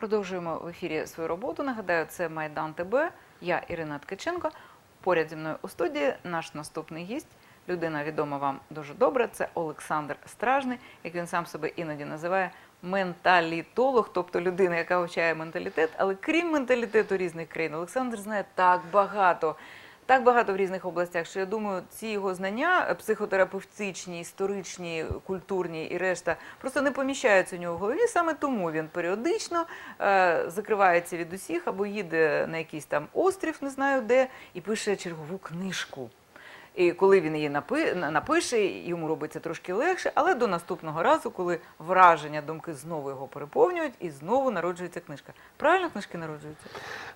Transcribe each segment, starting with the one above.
Продовжуємо в ефірі свою роботу. Нагадаю, це Майдан ТБ. Я Ірина Ткаченко. Поряд зі мною у студії наш наступний гість. Людина відома вам дуже добре. Це Олександр Стражний, як він сам себе іноді називає менталітолог, тобто людина, яка вивчає менталітет. Але крім менталітету різних країн, Олександр знає так багато. Так багато в різних областях, що я думаю, ці його знання е, психотерапевтичні, історичні, культурні і решта просто не поміщаються у нього в голові. Саме тому він періодично е, закривається від усіх або їде на якийсь там острів, не знаю де, і пише чергову книжку. І коли він її напи- напише, йому робиться трошки легше, але до наступного разу, коли враження, думки знову його переповнюють, і знову народжується книжка. Правильно книжки народжуються?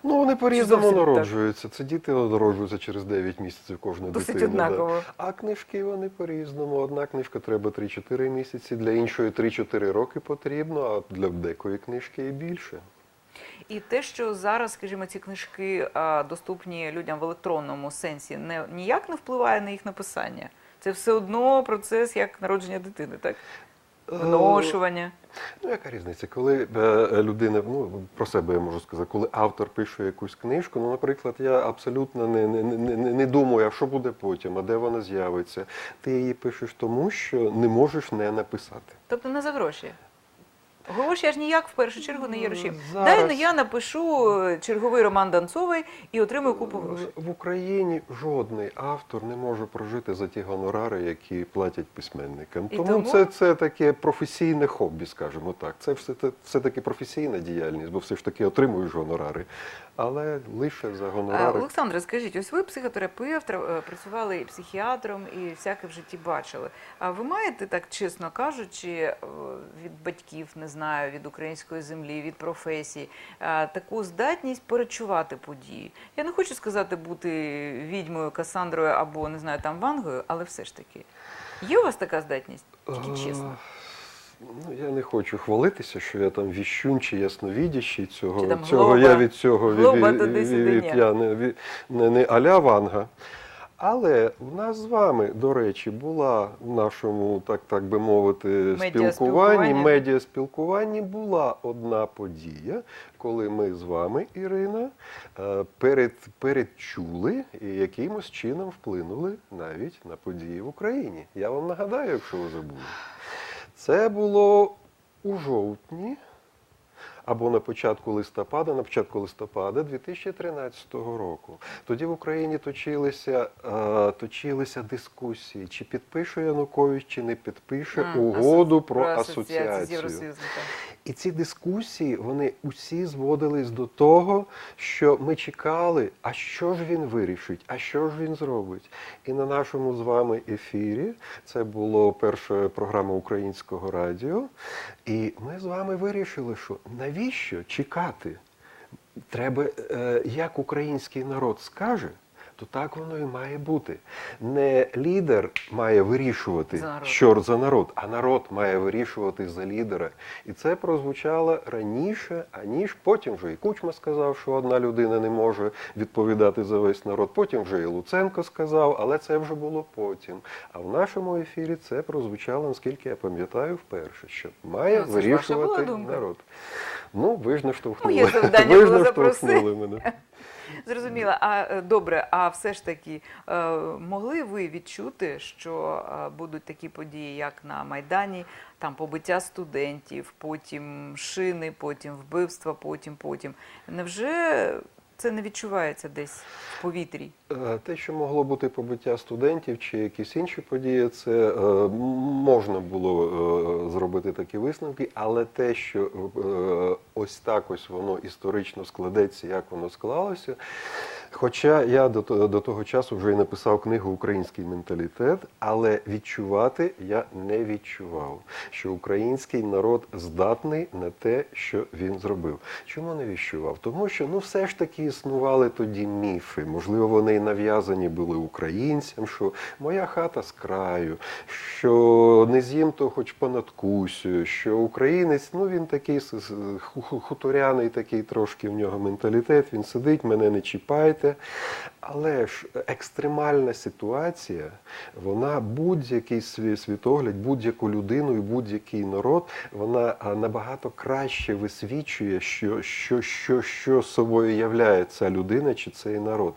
Ну, вони по-різному народжуються. Це діти народжуються через 9 місяців кожна Досить дитина. да. А книжки вони по-різному. Одна книжка треба 3-4 місяці, для іншої 3-4 роки потрібно, а для декої книжки і більше. І те, що зараз, скажімо, ці книжки доступні людям в електронному сенсі, не ніяк не впливає на їх написання. Це все одно процес як народження дитини, так? Виношування. Ну, яка різниця? Коли е, людина, ну про себе я можу сказати, коли автор пише якусь книжку, ну, наприклад, я абсолютно не, не, не, не думаю, а що буде потім, а де вона з'явиться. Ти її пишеш тому, що не можеш не написати. Тобто не за гроші. Гроші аж ніяк в першу чергу не є грошима. Зараз- Дай ну, я напишу е, черговий роман Данцовий і отримую купу грошей. В Україні жодний автор не може прожити за ті гонорари, які платять письменникам. Тому тому- це, це таке професійне хобі, скажімо так. Це все, все таки професійна діяльність, бо все ж таки отримуєш гонорари. Але лише за гонорари. Олександре, скажіть, ось ви психотерапевт, е, працювали і психіатром, і всяке в житті бачили. А ви маєте, так чесно кажучи, е, від батьків, не знаю, від української землі, від професії, таку здатність перечувати події? Я не хочу сказати бути відьмою, Касандрою або не знаю, там Вангою, але все ж таки. Є у вас така здатність? Тільки чесно. Е, Ну, я не хочу хвалитися, що я там віщун чи ясновідящий. Цього, Чи там цього глоба- я від цього від, глоба від, від- ні. я не, від- не, не аля Ванга. Але в нас з вами, до речі, була в нашому, так, так би мовити, спілкуванні, медіаспілкуванні була одна подія, коли ми з вами, Ірина, е, перед, передчули і якимось чином вплинули навіть на події в Україні. Я вам нагадаю, якщо ви забули. Це було у жовтні або на початку листопада, на початку листопада 2013 року. Тоді в Україні точилися, е, точилися дискусії, чи підпише Янукович, чи не підпише mm, угоду асо... про, з асоціацію. Так. І ці дискусії вони усі зводились до того, що ми чекали, а що ж він вирішить, а що ж він зробить. І на нашому з вами ефірі це була перша програма українського радіо. І ми з вами вирішили, що навіщо чекати? Треба, е, як український народ скаже. То так воно і має бути. Не лідер має вирішувати, За що за народ, а народ має вирішувати за лідера. І це прозвучало раніше, аніж потім вже і Кучма сказав, що одна людина не може відповідати за весь народ. Потім вже і Луценко сказав, але це вже було потім. А в нашому ефірі це прозвучало, наскільки я пам'ятаю, вперше, що має Ну, вирішувати народ. Ну, ви ж наштовхнули. Моє завдання ви ж наштовхнули мене. Зрозуміла. А е, добре, а все ж таки, е, могли ви відчути, що е, будуть такі події, як на Майдані, там побиття студентів, потім шини, потім вбивства, потім, потім. Невже це не відчувається десь в повітрі? Е, Те, що могло бути побиття студентів чи якісь інші події, це е, можна було е, зробити такі висновки, але те, що ось так ось воно історично складеться, як воно склалося. Хоча я до, до того часу вже і написав книгу Український менталітет, але відчувати я не відчував, що український народ здатний на те, що він зробив. Чому не відчував? Тому що ну все ж таки існували тоді міфи. Можливо, вони і нав'язані були українцям, що моя хата з краю, що не з'їм то хоч понадкусю, що українець, ну він такий хуторяний, такий трошки в нього менталітет. Він сидить, мене не чіпайте. möchte. Але ж екстремальна ситуація, вона будь-який свій світогляд, будь-яку людину і будь-який народ, вона набагато краще висвічує, що, що, що, що собою являє ця людина чи цей народ.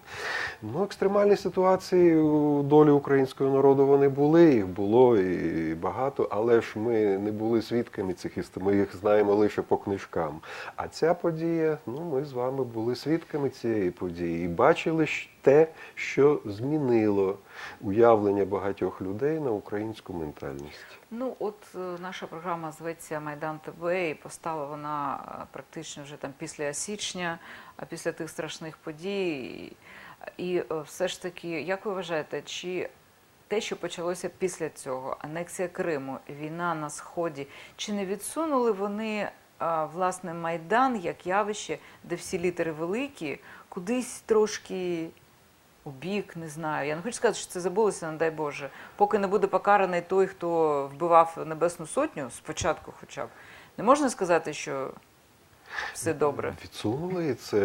Ну, екстремальні ситуації у долі українського народу вони були, їх було і багато, але ж ми не були свідками цих історій, ми їх знаємо лише по книжкам. А ця подія, ну ми з вами були свідками цієї події і бачили ж те, що змінило уявлення багатьох людей на українську ментальність. Ну, от е, наша програма зветься Майдан ТБ, і постала вона е, практично вже там після січня, а після тих страшних подій. І, е, все ж таки, як ви вважаєте, чи те, що почалося після цього, анексія Криму, війна на сході, чи не відсунули вони власне майдан як явище, де всі літери великі, кудись трошки у бік, не знаю. Я не хочу сказати, що це забулося, не дай Боже. Поки не буде покараний той, хто вбивав Небесну Сотню, спочатку хоча б. Не можна сказати, що все добре. Відсунули і це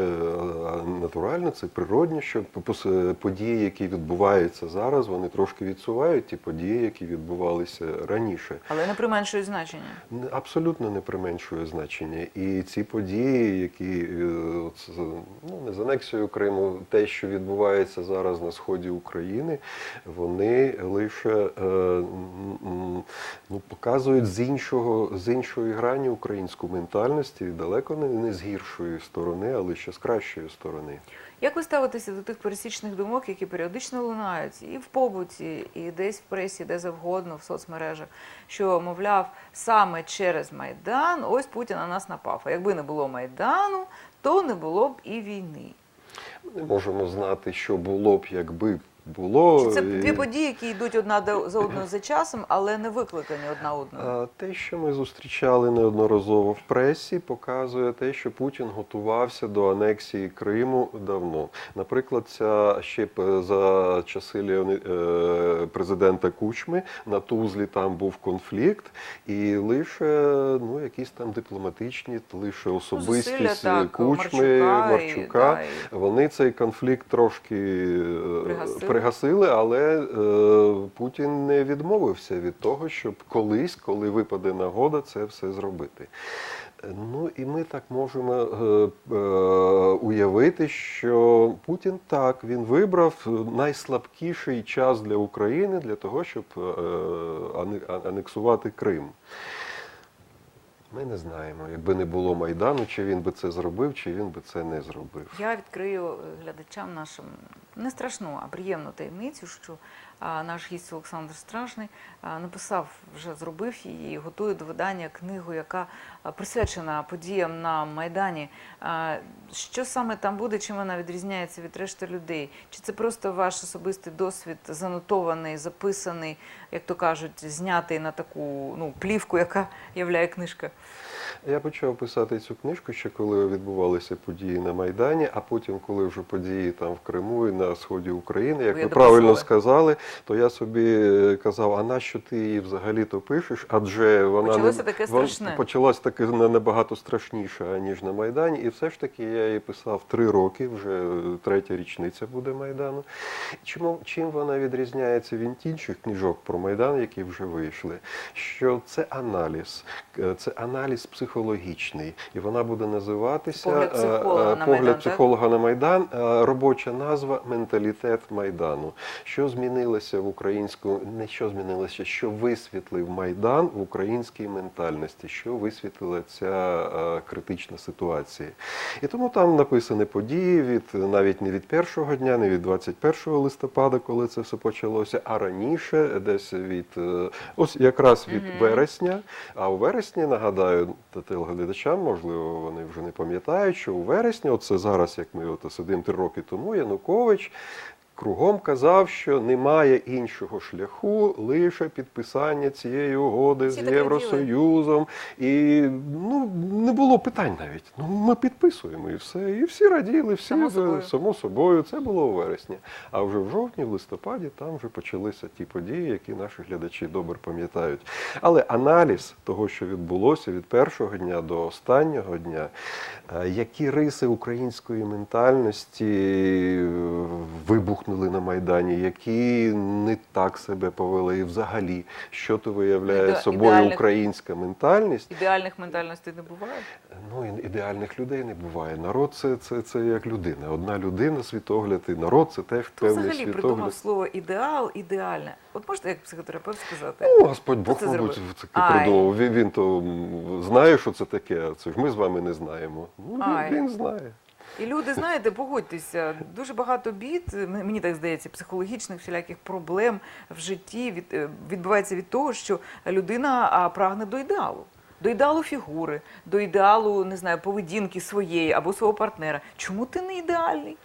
натурально, це природно, що події, які відбуваються зараз, вони трошки відсувають ті події, які відбувалися раніше. Але не применшують значення. Абсолютно не применшує значення. І ці події, які е, ну, не з анексією Криму, те, що відбувається зараз на сході України, вони лише е, ну, показують з іншого з іншої грані українську ментальність, і далеко не, не з гіршої сторони, але ще з кращої сторони. Як ви ставитеся до тих пересічних думок, які періодично лунають і в побуті, і десь в пресі, де завгодно, в соцмережах, що, мовляв, саме через Майдан ось Путін на нас напав. А якби не було Майдану, то не було б і війни. Ми не можемо знати, що було б, якби було. Чи це дві події, які йдуть одна за одною за часом, але не викликані одна одною? Те, що ми зустрічали неодноразово в пресі, показує те, що Путін готувався до анексії Криму давно. Наприклад, ця ще за часи Леони- е, президента Кучми на Тузлі там був конфлікт, і лише ну якісь там дипломатичні, лише Ну, особистість зусилля, так, Кучми, Марчука і- Марчука. да, і- Вони цей конфлікт трошки е, Пригасили. Пригасили, але е, Путін не відмовився від того, щоб колись, коли випаде нагода, це все зробити. Ну і ми так можемо е, е, уявити, що Путін так він вибрав найслабкіший час для України для того, щоб е, анексувати Крим. Ми не знаємо, якби не було Майдану, чи він би це зробив, чи він би це не зробив. Я відкрию е, глядачам нашим не страшну, а приємну таємницю, що наш гість Олександр Страшний написав, вже зробив її, готує до видання книгу, яка присвячена подіям на Майдані. Що саме там буде, чим вона відрізняється від решти людей? Чи це просто ваш особистий досвід, занотований, записаний, як то кажуть, знятий на таку ну, плівку, яка являє книжка? Я почав писати цю книжку ще коли відбувалися події на Майдані, а потім, коли вже події там в Криму і на сході України, як Ви ви правильно сказали, то я собі е, казав, а нащо ти її взагалі то пишеш? Адже вона Почалося не таке страшне. почалось таке набагато страшніше, ніж на Майдані. І все ж таки я її писав три роки, вже е, третя річниця буде Майдану. Чому чим вона відрізняється від інших книжок про Майдан, які вже вийшли? Що це аналіз, Е, це аналіз психологічний, і вона буде називатися Погляд психолога е, на погляд Майдан, психолога на Майдан. Робоча назва менталітет Майдану. Що змінилося в українську, не що змінилося, що висвітлив Майдан в українській ментальності, що висвітлила ця е, критична ситуація. І тому там написані події від навіть не від першого дня, не від 21 листопада, коли це все почалося, а раніше, десь від е, ось якраз від Мгм. вересня. А у вересні нагадаю телеглядачам, можливо, вони вже не пам'ятають, що у вересні, оце зараз, як ми от сидимо три роки тому, Янукович. language кругом казав, що немає іншого шляху лише підписання цієї угоди Всі з Євросоюзом. І ну не було питань навіть. Ну ми підписуємо і все. І всі раділи, всі Само собою. само собою. Це було у вересні. А вже в жовтні, в листопаді, там вже почалися ті події, які наші глядачі добре пам'ятають. Але аналіз того, що відбулося від першого дня до останнього дня, е, які риси української ментальності е, вибухнули на Майдані, які не так себе повели, і взагалі, що то виявляє Іде- собою ідеальних- українська ментальність. Ідеальних ментальностей не буває. Ну, ідеальних людей не буває. Народ це, це, це як людина. Одна людина, світогляд, і народ це теж Хто певний взагалі світогляд. придумав слово ідеал, ідеальне? От можете як психотерапевт сказати? Ну, Господь Бог, це мабуть, Ай. придумав. Він, він то знає, що це таке, це ж ми з вами не знаємо. Ну, він, він знає. І люди, знаєте, погодьтеся, дуже багато бід, мені так здається, психологічних всіляких проблем в житті від, е, відбувається від того, що людина прагне до ідеалу. До ідеалу фігури, до ідеалу, не знаю, поведінки своєї або свого партнера. Чому ти не ідеальний?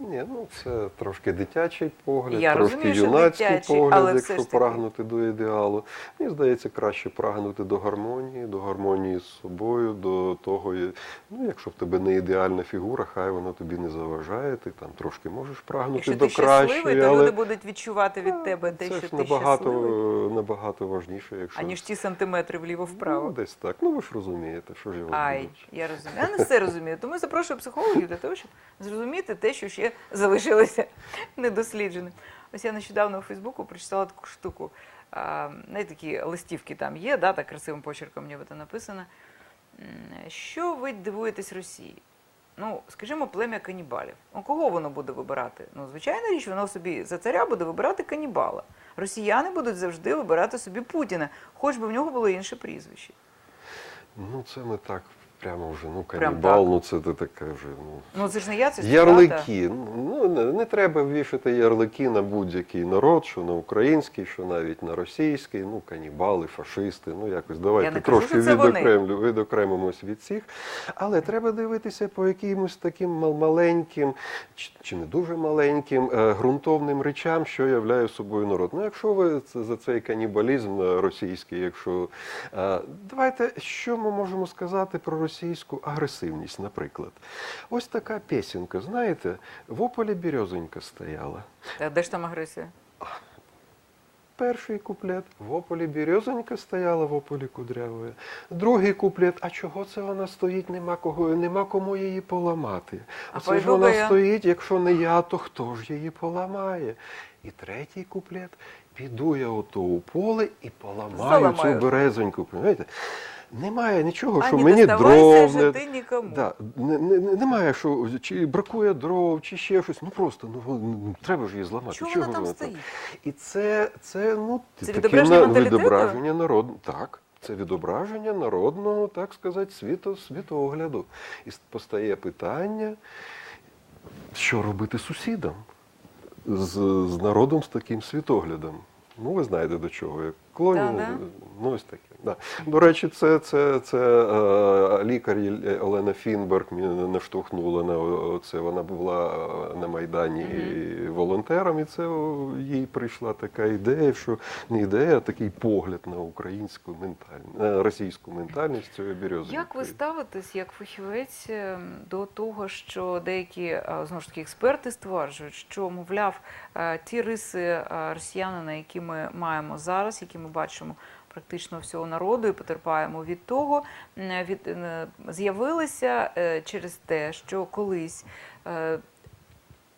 Ні, ну це трошки дитячий погляд, Я трошки розумію, що юнацький дитячий, погляд, але все якщо ж таки. прагнути до ідеалу. Мені здається, краще прагнути до гармонії, до гармонії з собою, до того, і- ну якщо в тебе не ідеальна фігура, хай вона тобі не заважає. Ти там трошки можеш прагнути Якщо до ти щасливий, кращої, то але люди будуть відчувати від тебе те, це що ж ти набагато, щасливий, набагато важніше, якщо аніж ті сантиметри Ну, вліво-вправо. десь так. Ну ви ж розумієте, що ж я вам Ай, я розумію. Я не все розумію. Тому я запрошую психологів для того, щоб зрозуміти те, що ще залишилося недослідженим. Ось я нещодавно у Фейсбуку прочитала таку штуку. Знаєте, такі листівки там є, да, так красивим почерком ніби це написано. Що ви дивуєтесь Росії? Ну, скажімо, плем'я канібалів. Ну, кого воно буде вибирати? Ну, звичайна річ, воно собі за царя буде вибирати канібала. Росіяни будуть завжди вибирати собі Путіна, хоч би в нього було інше прізвище. Ну це ми так прямо вже, ну канібал, ну це ти таке вже. Ну. Ну, це ж не я, це ж. Ярлики. Ну не, не треба вішати ярлики на будь-який народ, що на український, що навіть на російський. Ну, канібали, фашисти. Ну якось давайте кажу, трошки відокремлю, відокремимось від всіх. Але треба дивитися по якимось таким маленьким чи, чи не дуже маленьким е, ґрунтовним речам, що являє собою народ. Ну, якщо ви це- за цей канібалізм е, російський, якщо е, давайте що ми можемо сказати про російську агресивність, наприклад. Ось така пісенька, знаєте, в ополі березонька стояла. Та де ж там агресія? Перший куплет в ополі березонька стояла, в ополі кудрявої. Другий куплет, а чого це вона стоїть, нема кого, нема кому її поламати. А А це ж вона я. стоїть, якщо не я, то хто ж її поламає? І третій куплет, піду я ото у поле і поламаю Заламаю. цю березоньку. Понимаєте? Немає нічого, А що не мені дров. не- ти нікому. Да, не, не, не- немає, що чи бракує дров, чи ще щось. Ну просто ну, ну, треба ж її зламати. Чого вона там стоїть? І це, це, ну, Це таке відображення на- відображення народу. Так, це відображення народного, так сказати, світо, світогляду. І постає питання, що робити сусідам з, з народом з таким світоглядом. Ну, ви знаєте до чого я клоню. Да-да. Ну, ось таке. Да. До речі, це, це, це е, лікар Олена Фінберг мене наштовхнула на це. Вона була е, на Майдані волонтером, і це їй прийшла така ідея, що не ідея, а такий погляд на українську ментальність, на російську ментальність цієї березової. Як ви ставитесь як фахівець е, до того, що деякі е, знову ж таки експерти стверджують, що мовляв е, ті риси е, росіянина, які ми маємо зараз, які ми бачимо практично всього народу і потерпаємо від того, від е, з'явилися е, через те, що колись.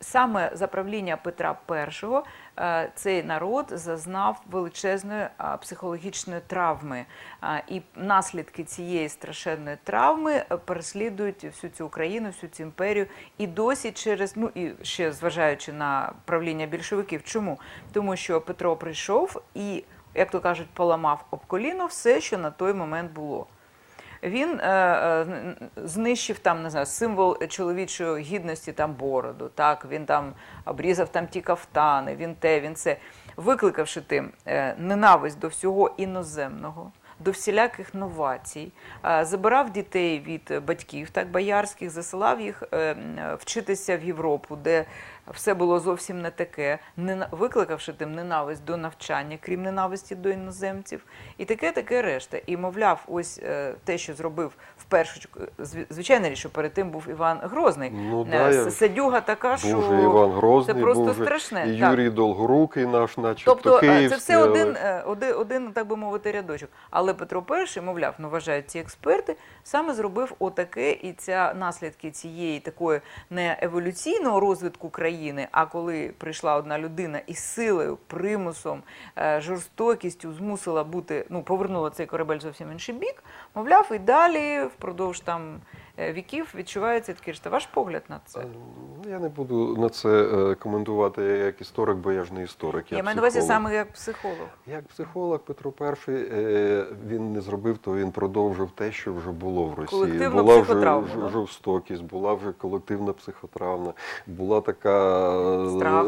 Саме за правління Петра І е, цей народ зазнав величезної психологічної травми, і наслідки цієї страшенної травми е, переслідують всю цю Україну, всю цю імперію, і досі через ну і ще зважаючи на правління більшовиків. Чому? Тому що Петро прийшов і, як то кажуть, поламав об коліно все, що на той момент було. Він е, е, знищив там не знаю, символ чоловічої гідності, там бороду. Так він там обрізав там ті кафтани, він те, він це, викликавши тим е, ненависть до всього іноземного. До всіляких новацій, е, забирав дітей від батьків, так боярських, засилав їх е, вчитися в Європу, де все було зовсім не таке, нена- викликавши тим ненависть до навчання, крім ненависті до іноземців, і таке, таке решта. І мовляв, ось е, те, що зробив в першу звичайно річ, що перед тим був Іван Грозний. Ну, Е, да, я- Садюга така, що Був же Іван Грозний, це просто був же страшне. і так. Юрій Долгорукий наш, начебто Тобто е, київський. це все але- один, е, один, один, так би мовити, рядочок. Але Петро І, мовляв, ну вважають ці експерти, саме зробив отаке, і ця наслідки цієї такої не еволюційного розвитку країни, а коли прийшла одна людина із силою, примусом, е, жорстокістю змусила бути, ну повернула цей корабель зовсім інший бік, мовляв, і далі впродовж там віків відчувається такий ж ваш погляд на це. Е, ну, Я не буду на це е, коментувати як історик, бо я ж не історик. Я маю на увазі саме як психолог. Як психолог Петро І е, він не зробив, то він продовжив те, що вже було в Росії. Колективну була вже жорстокість, була вже колективна психотравма, була така, е, Страх.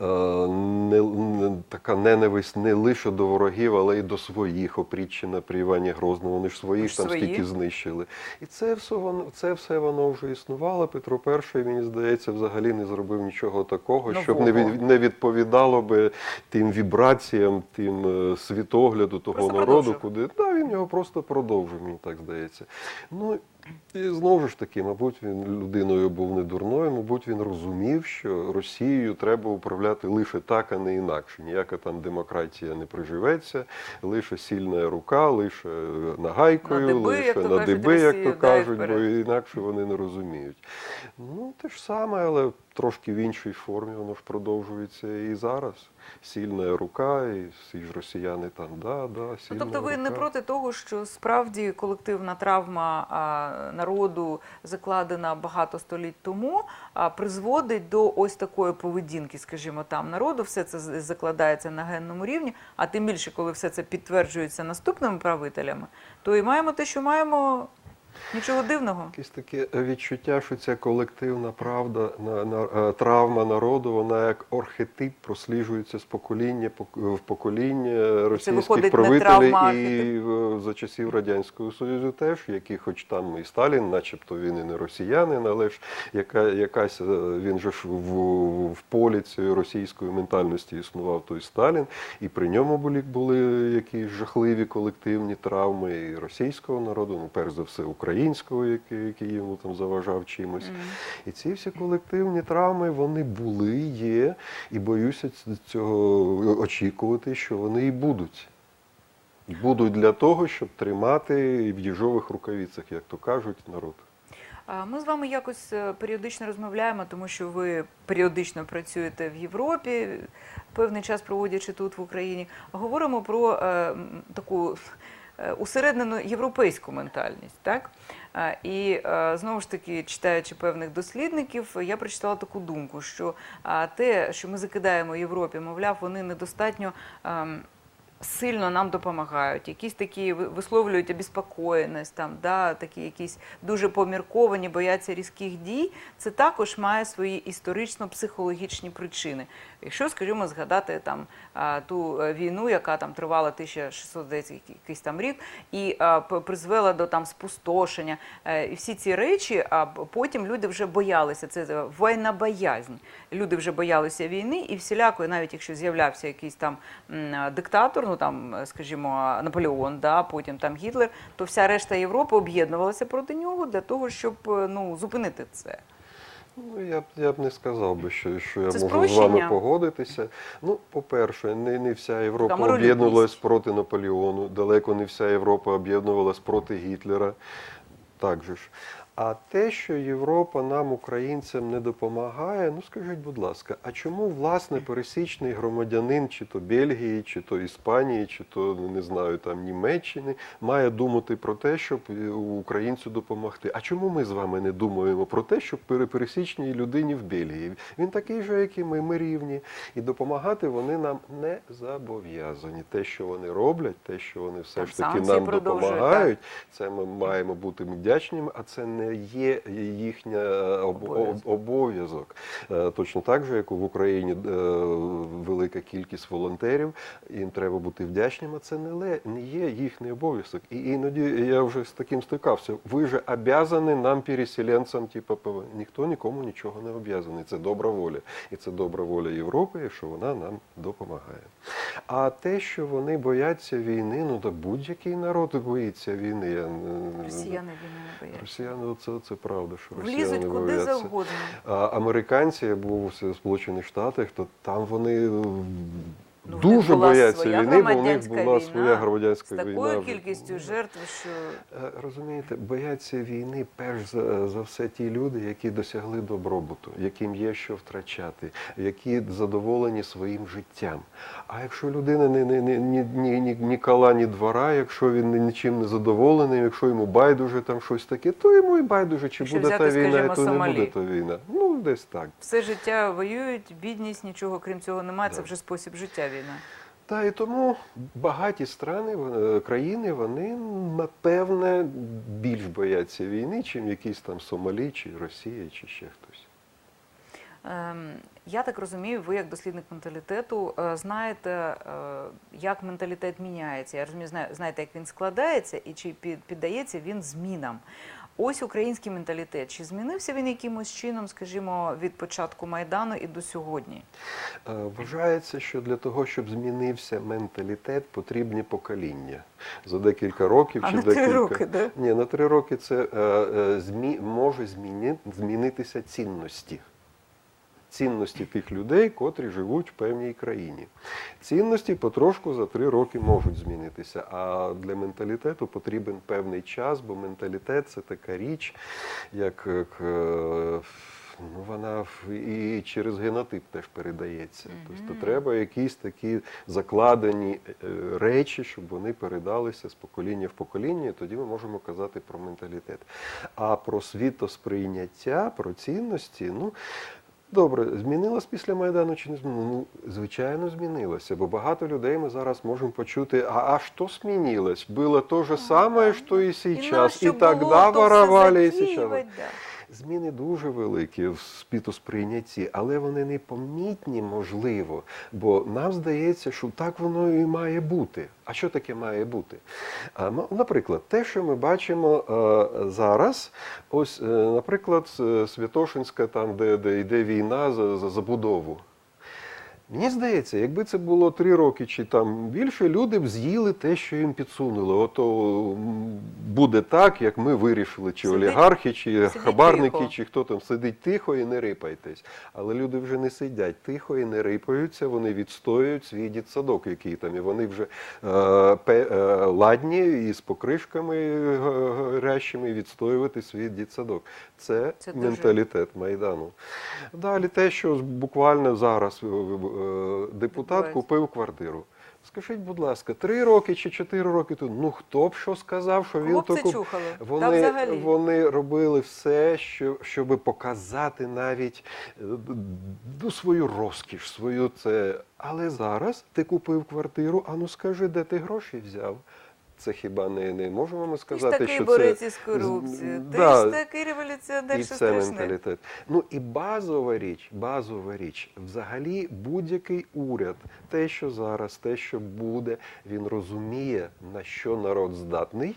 е, не, не- така ненависть не лише до ворогів, але й до своїх, опрічена при Івані Грозному. Вони ж своїх ж там свої. стільки знищили. І це все воно це все воно вже існувало. Петро І, мені здається, взагалі не зробив нічого такого, щоб не, від, не відповідало би тим вібраціям, тим е, світогляду того Просто народу, продовжив. куди да, він його просто продовжив, мені так здається. Ну і знову ж таки, мабуть, він людиною був не дурною, мабуть, він розумів, що Росією треба управляти лише так, а не інакше. Ніяка там демократія не приживеться, лише сильна рука, лише нагайкою, На диби, лише як на диби, як то да, і кажуть, бо інакше вони не розуміють. Ну, те ж саме, але трошки в іншій формі воно ж продовжується і зараз. Сильна рука, і всі ж росіяни там, да, да, Ну, тобто ви рука. не проти того, що справді колективна травма а, народу, закладена багато століть тому, а, призводить до ось такої поведінки, скажімо, там народу. Все це закладається на генному рівні, а тим більше, коли все це підтверджується наступними правителями, то і маємо те, що маємо. Нічого дивного. Якесь таке відчуття, що ця колективна правда на, на е, травма народу, вона як архетип просліджується з покоління в покоління російських правителів. і за часів радянського союзу теж, які, хоч там і Сталін, начебто він і не росіянин, але ж яка якась е, він же ж в, в полі цієї російської ментальності існував той Сталін, і при ньому були були якісь жахливі колективні травми і російського народу, ну перш за все українського, який, який йому там заважав чимось. І ці всі колективні травми вони були, є, і боюся цього очікувати, що вони і будуть. Будуть для того, щоб тримати в їжових рукавицях, як то кажуть, народ. Ми з вами якось е, періодично розмовляємо, тому що ви періодично працюєте в Європі, певний час проводячи тут в Україні. Говоримо про е, таку е, усереднену європейську ментальність. Так? Е, І е, знову ж таки, читаючи певних дослідників, я прочитала таку думку, що те, що ми закидаємо Європі, мовляв, вони недостатньо. Сильно нам допомагають, якісь такі висловлюють обіспокоєність, там, да, такі якісь дуже помірковані, бояться різких дій, це також має свої історично-психологічні причини. Якщо, скажімо, згадати там ту е, війну, яка там тривала 1600, здається, який- якийсь там рік, і призвела до там спустошення, е, і всі ці речі, а потім люди вже боялися. Це е, війна боязнь. Люди вже боялися війни, і всілякої, навіть якщо з'являвся якийсь там диктатор, ну там, скажімо, Наполеон, да, потім там Гітлер, то вся решта Європи об'єднувалася проти нього для того, щоб е, ну зупинити це. Ну, я б я б не сказав би, що, що я Це можу з вами погодитися. Ну, по-перше, не, не вся Європа об'єднувалась проти Наполеону, далеко не вся Європа об'єднувалась проти Гітлера. Так же ж. А те, що Європа нам, українцям, не допомагає, ну скажіть, будь ласка, а чому власне пересічний громадянин, чи то Бельгії, чи то Іспанії, чи то не знаю там Німеччини, має думати про те, щоб е, українцю допомогти? А чому ми з вами не думаємо про те, щоб пере- пересічній людині в Бельгії? Він такий же, як і ми, ми рівні, і допомагати вони нам не зобов'язані. Те, що вони роблять, те, що вони все ж таки нам допомагають, це ми маємо бути вдячними, а це не є їхня е, Обов'язок. Е, Точно так же, як в Україні е, велика кількість волонтерів, їм треба бути вдячним, а це не, є їхній обов'язок. І іноді я вже з таким стикався. Ви же обязані нам, переселенцям, типу, ніхто нікому нічого не обов'язаний. Це добра воля. І це добра воля Європи, якщо вона нам допомагає. А те, що вони бояться війни, ну то будь-який народ боїться війни. Росіяни війни не бояться. Росіяни, це, це правда, що росіяни Влізуть куди бояться. завгодно. А американці, я був у Сполучених Штатах, то там вони Ну, дуже бояться війни, бо у них була війна своя З громадянська війна. такою вже. кількістю жертв, що Е, Розумієте, бояться війни перш за, за все ті люди, які досягли добробуту, яким є що втрачати, які задоволені своїм життям. А якщо людина не, не, не, ні, ні, ні, ні кола, ні двора, якщо він нічим не задоволений, якщо йому байдуже там щось таке, то йому і байдуже, чи Якщо буде та війна, скажімо, то не буде та війна. Ну, десь так. все життя воюють, бідність, нічого крім цього немає. Це вже спосіб життя війна. Та і тому багаті страни, е, країни, вони напевне більш бояться війни, чим якісь там Сомалі, чи Росія, чи ще хтось. Ем, Я так розумію, ви як дослідник менталітету е, знаєте, е, як менталітет міняється. Я розумію, знаєте, як він складається і чи піддається він змінам. Ось український менталітет. Чи змінився він якимось чином, скажімо, від початку майдану і до сьогодні? Е, Вважається, що для того, щоб змінився менталітет, потрібні покоління. За декілька років А чи на три роки, да? Ні, на три роки це е, е, змі... може зміни... змінитися цінності. Цінності тих людей, котрі живуть в певній країні. Цінності потрошку за три роки можуть змінитися. А для менталітету потрібен певний час, бо менталітет це така річ, як, як е, ну, вона і через генотип теж передається. Тобто треба якісь такі закладені е, речі, щоб вони передалися з покоління в покоління, і тоді ми можемо казати про менталітет. А про світосприйняття, про цінності, ну. Добре, змінилось після Майдану чи не змінилось? Ну, звичайно, змінилося, бо багато людей ми зараз можемо почути, а, а що змінилось? Було те же саме, що і сейчас, і, і тогда було то все воровали, і зараз. да. Зміни дуже великі в світосприйнятті, але вони непомітні, можливо, бо нам здається, що так воно і має бути. А що таке має бути? А, ну, Наприклад, те, що ми бачимо е, зараз, ось, е, наприклад, е, Святошинська, там, де, де йде війна за, за забудову. Мені здається, якби це було три роки чи там більше, люди б з'їли те, що їм підсунули. Ото буде так, як ми вирішили, чи Сидить- олігархи, чи хабарники, тихо. чи хто там сидить тихо і не рипайтесь. Але люди вже не сидять тихо і не рипаються, вони відстоюють свій дітсадок, який там, і вони вже е, пе, е, ладні і з покришками е, горящими відстоювати свій дітсадок. Це, Це дуже- менталітет Майдану. Далі те, що буквально зараз депутат купив квартиру. Скажіть, будь ласка, три роки чи чотири роки тому, ну хто б що сказав, що він то куп- чухали. Вони, да, вони робили все, що, щоб показати навіть е, ну, свою розкіш, свою це. Але зараз ти купив квартиру, а ну скажи, де ти гроші взяв? Це хіба не, не можемо ми Ти ж сказати, такий що борець це із корупцією, ти Да. ж такий революціонер, і що це страшне. менталітет. Ну і базова річ, базова річ, взагалі будь-який уряд, те, що зараз, те, що буде, він розуміє, на що народ здатний.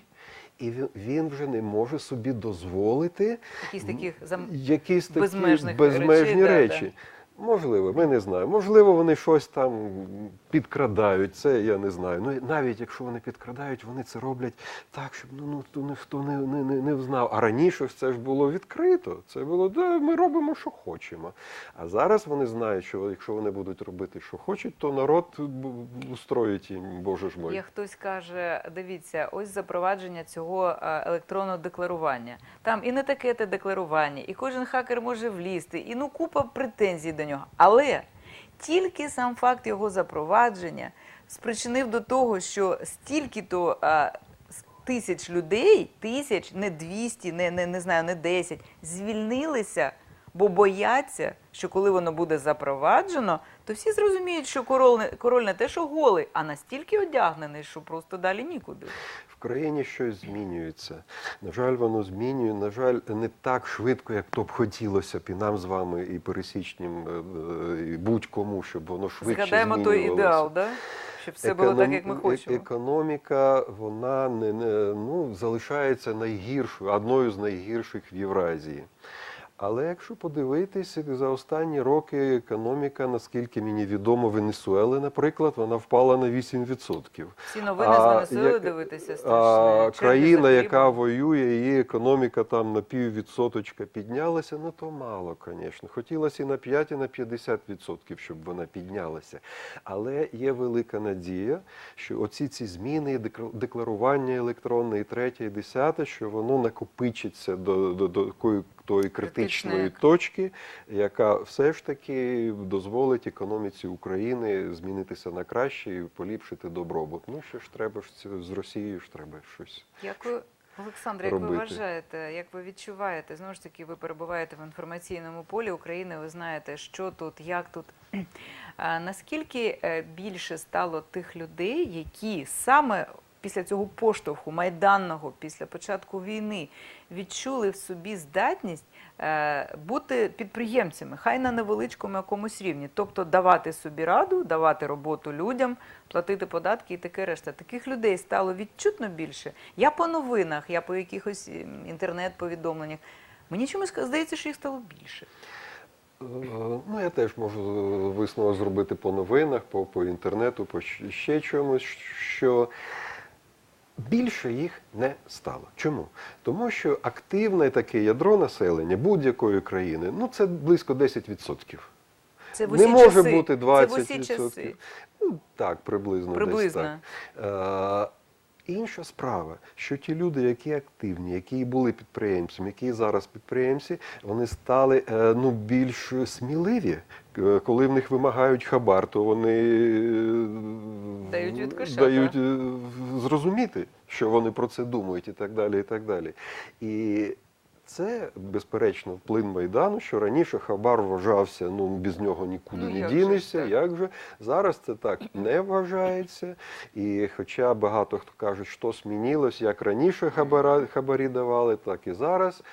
І він, вже не може собі дозволити Якісь таких зам... якісь такі безмежних безмежні речей, да, речі. Можливо, ми не знаємо. Можливо, вони щось там підкрадають. Це я не знаю. Ну навіть якщо вони підкрадають, вони це роблять так, щоб ну, ну то ніхто не, не, не, не взнав. А раніше це ж було відкрито. Це було да, ми робимо, що хочемо. А зараз вони знають, що якщо вони будуть робити, що хочуть, то народ устроїть їм, боже ж мой. Є хтось каже, дивіться, ось запровадження цього е, електронного декларування. Там і не таке те декларування, і кожен хакер може влізти, і ну купа претензій до нього. Але тільки сам факт його запровадження спричинив до того, що стільки-то тисяч людей, тисяч, не 200, не, не, не знаю, не 10, звільнилися бо бояться, що коли воно буде запроваджено, то всі зрозуміють, що король не, король не те, що голий, а настільки одягнений, що просто далі нікуди. В країні щось змінюється. На жаль, воно змінює. На жаль, не так швидко, як то б хотілося б і нам з вами, і пересічним, е, е, і будь-кому, щоб воно швидше Згадаємо той ідеал, да? щоб все було так, як ми хочемо. е- Економіка, вона не, не ну, залишається найгіршою, одною з найгірших в Євразії. Але якщо подивитись, за останні роки економіка, наскільки мені відомо, Венесуели, наприклад, вона впала на 8%. Всі новини з Венесуели як- дивитися страшне. Країна, яка воює, її економіка там на піввідсоточка піднялася, ну то мало, звісно. Хотілося і на 5, і на 50%, щоб вона піднялася. Але є велика надія, що оці ці зміни, декла- декларування електронне, і третє, і десяте, що воно накопичиться до, до, до такої тої критичної точки, яка все ж таки дозволить економіці України змінитися на краще і поліпшити добробут. Ну що ж треба з Росією ж треба щось. Як ви, Олександр, як ви вважаєте, як ви відчуваєте? Знову ж таки, ви перебуваєте в інформаційному полі України, ви знаєте, що тут, як тут. Наскільки е, більше стало тих людей, які саме після цього поштовху майданного, після початку війни, відчули в собі здатність е, бути підприємцями, хай на невеличкому якомусь рівні, тобто давати собі раду, давати роботу людям, платити податки і таке решта. Таких людей стало відчутно більше. Я по новинах, я по якихось ем, інтернет-повідомленнях. Мені чомусь здається, що їх стало більше. Е, Ну, я теж можу висновок зробити по новинах, по, по інтернету, по ще чомусь, що більше їх не стало. Чому? Тому що активне таке ядро населення будь-якої країни, ну це близько 10%. Це в Не може часи. бути Це 20%. в усі часи. Ну, так, приблизно. Приблизно. Десь так. Е, Інша справа, що ті люди, які активні, які були підприємцями, які зараз підприємці, вони стали е, ну, більш сміливі. Е, Коли в них вимагають хабар, то вони е, Дають від дають е, зрозуміти, що вони про це думають, і так далі. І так далі. І це, безперечно, вплин Майдану, що раніше хабар вважався, ну без нього нікуди Ну, не дінешся. Як же зараз це так не вважається. І хоча багато хто каже, що змінилось, як раніше хабара, хабарі давали, так і зараз.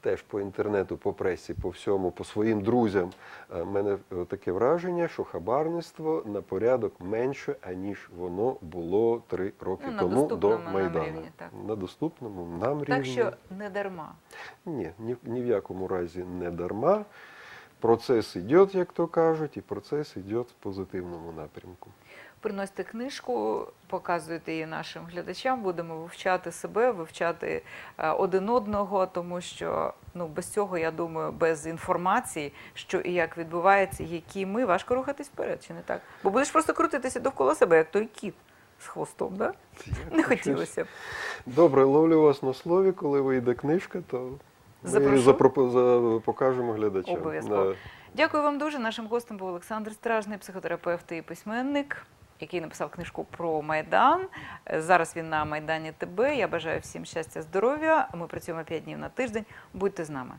Теж по інтернету, по пресі, по всьому, по своїм друзям. е, в мене е, таке враження, що хабарництво на порядок менше, аніж воно було три роки Ну, тому до Майдану. рівні, так. На доступному нам Так рівні. що не дарма. Ні, ні, ні в якому разі не дарма. Процес йде, як то кажуть, і процес йде в позитивному напрямку. Приносите книжку, показуєте її нашим глядачам, будемо вивчати себе, вивчати е, один одного, тому що ну, без цього, я думаю, без інформації, що і як відбувається, які ми, важко рухатись вперед, чи не так? Бо будеш просто крутитися довкола себе, як той кіт з хвостом, да? Не хотілося б. Добре, ловлю вас на слові, коли вийде книжка, то ми Запрошу. запропо- за- покажемо глядачам. Обов'язково. Да. Дякую вам дуже. Нашим гостем був Олександр Стражний, психотерапевт і письменник, який написав книжку про Майдан. Зараз він на Майдані ТБ. Я бажаю всім щастя, здоров'я. Ми працюємо 5 днів на тиждень. Будьте з нами.